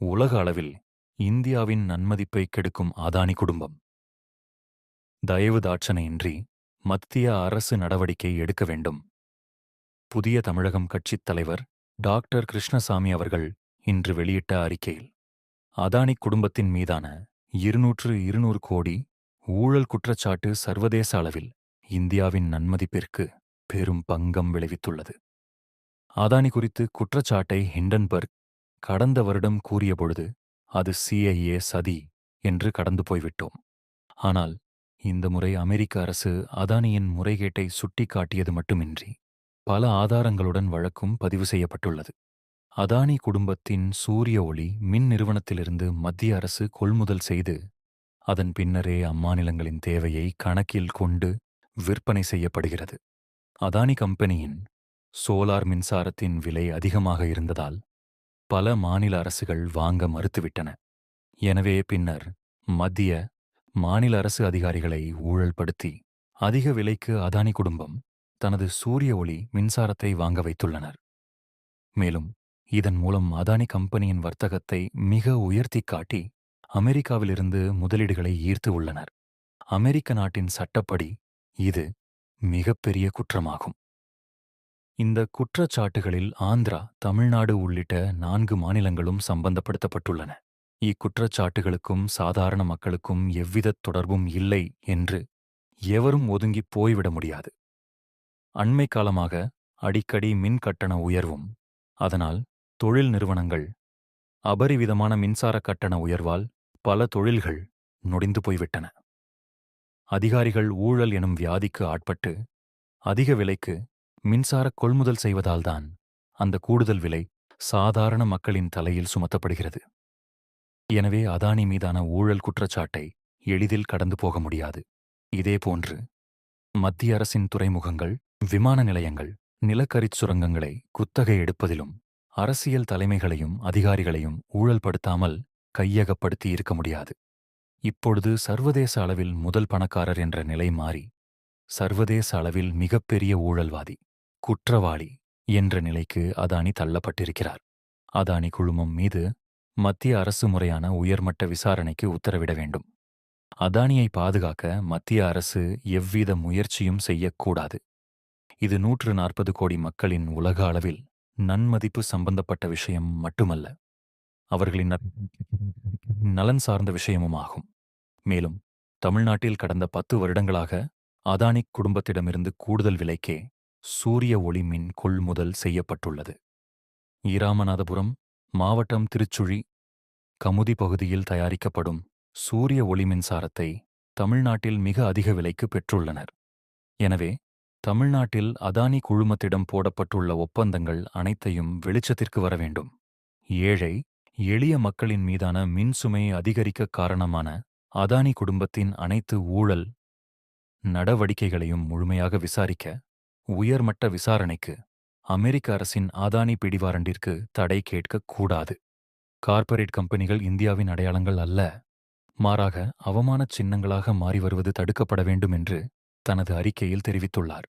உலக அளவில் இந்தியாவின் நன்மதிப்பை கெடுக்கும் அதானி குடும்பம். தயவு தாட்சணையின்றி மத்திய அரசு நடவடிக்கை எடுக்க வேண்டும். புதிய தமிழகம் கட்சித் தலைவர் டாக்டர் கிருஷ்ணசாமி அவர்கள் இன்று வெளியிட்ட அறிக்கையில் அதானி குடும்பத்தின் மீதான இருநூற்று இருநூறு கோடி ஊழல் குற்றச்சாட்டு சர்வதேச அளவில் இந்தியாவின் நன்மதிப்பிற்கு பெரும் பங்கம் விளைவித்துள்ளது. அதானி குறித்து குற்றச்சாட்டை ஹிண்டன்பர்க் கடந்த வருடம் கூறியபொழுது அது சிஐஏ சதி என்று கடந்து போய்விட்டோம். ஆனால் இந்த முறை அமெரிக்க அரசு அதானியின் முறைகேட்டை சுட்டிக்காட்டியது மட்டுமின்றி பல ஆதாரங்களுடன் வழக்கும் பதிவு செய்யப்பட்டுள்ளது. அதானி குடும்பத்தின் சூரிய ஒளி மின் நிறுவனத்திலிருந்து மத்திய அரசு கொள்முதல் செய்து அதன் பின்னரே அம்மாநிலங்களின் தேவையை கணக்கில் கொண்டு விற்பனை செய்யப்படுகிறது. அதானி கம்பெனியின் சோலார் மின்சாரத்தின் விலை அதிகமாக இருந்ததால் பல மாநில அரசுகள் வாங்க மறுத்துவிட்டன. எனவே பின்னர் மத்திய மாநில அரசு அதிகாரிகளை ஊழல்படுத்தி அதிக விலைக்கு அதானி குடும்பம் தனது சூரிய ஒளி மின்சாரத்தை வாங்க வைத்துள்ளனர். மேலும் இதன் மூலம் அதானி கம்பெனியின் வர்த்தகத்தை மிக உயர்த்தி காட்டி அமெரிக்காவிலிருந்து முதலீடுகளை ஈர்த்து உள்ளனர். அமெரிக்க நாட்டின் சட்டப்படி இது மிகப்பெரிய குற்றமாகும். இந்த குற்றச்சாட்டுகளில் ஆந்திரா தமிழ்நாடு உள்ளிட்ட நான்கு மாநிலங்களும் சம்பந்தப்படுத்தப்பட்டுள்ளன. இக்குற்றச்சாட்டுகளுக்கும் சாதாரண மக்களுக்கும் எவ்வித தொடர்பும் இல்லை என்று எவரும் ஒதுங்கிப் போய்விட முடியாது. அண்மை காலமாக அடிக்கடி மின் கட்டண உயர்வும். அதனால் தொழில் நிறுவனங்கள் அபரிவிதமான மின்சார கட்டண உயர்வால் பல தொழில்கள் நொடிந்து போய்விட்டன. அதிகாரிகள் ஊழல் எனும் வியாதிக்கு ஆட்பட்டு அதிக விலைக்கு மின்சார கொள்முதல் செய்வதால்தான் அந்த கூடுதல் விலை சாதாரண மக்களின் தலையில் சுமத்தப்படுகிறது. எனவே அதானி மீதான ஊழல் குற்றச்சாட்டை எளிதில் கடந்து போக முடியாது. இதேபோன்று மத்திய அரசின் துறைமுகங்கள் விமான நிலையங்கள் நிலக்கரிச் சுரங்கங்களை குத்தகை எடுப்பதிலும் அரசியல் தலைமைகளையும் அதிகாரிகளையும் ஊழல்படுத்தாமல் கையகப்படுத்தி இருக்க முடியாது. இப்பொழுது சர்வதேச அளவில் முதல் பணக்காரர் என்ற நிலை மாறி சர்வதேச அளவில் மிகப்பெரிய ஊழல்வாதி குற்றவாளி என்ற நிலைக்கு அதானி தள்ளப்பட்டிருக்கிறார். அதானி குழுமம் மீது மத்திய அரசு முறையான உயர்மட்ட விசாரணைக்கு உத்தரவிட வேண்டும். அதானியை பாதுகாக்க மத்திய அரசு எவ்வித முயற்சியும் செய்யக்கூடாது. இது நூற்று நாற்பது கோடி மக்களின் உலக அளவில் நன்மதிப்பு சம்பந்தப்பட்ட விஷயம் மட்டுமல்ல அவர்களின் நலன் சார்ந்த விஷயமுமாகும் மேலும் தமிழ்நாட்டில் கடந்த பத்து வருடங்களாக அதானிக் குடும்பத்திடமிருந்து கூடுதல் விலைக்கே சூரிய ஒளிமின் கொள்முதல் செய்யப்பட்டுள்ளது. ஈராமநாதபுரம் மாவட்டம் திருச்சுழி கமுதி பகுதியில் தயாரிக்கப்படும் சூரிய ஒளி மின்சாரத்தை தமிழ்நாட்டில் மிக அதிக விலைக்கு பெற்றுள்ளனர். எனவே தமிழ்நாட்டில் அதானி குழுமத்திடம் போடப்பட்டுள்ள ஒப்பந்தங்கள் அனைத்தையும் வெளிச்சத்திற்கு வர வேண்டும். ஏழை எளிய மக்களின் மீதான மின்சுமை அதிகரிக்க காரணமான அதானி குடும்பத்தின் அனைத்து ஊழல் நடவடிக்கைகளையும் முழுமையாக விசாரிக்க உயர்மட்ட விசாரணைக்கு அமெரிக்க அரசின் அதானி பிடிவாரண்டிற்கு தடை கேட்கக் கூடாது. கார்ப்பரேட் கம்பெனிகள் இந்தியாவின் அடையாளங்கள் அல்ல. மாறாக அவமானச் சின்னங்களாக மாறி வருவது தடுக்கப்பட வேண்டும் என்று தனது அறிக்கையில் தெரிவித்துள்ளார்.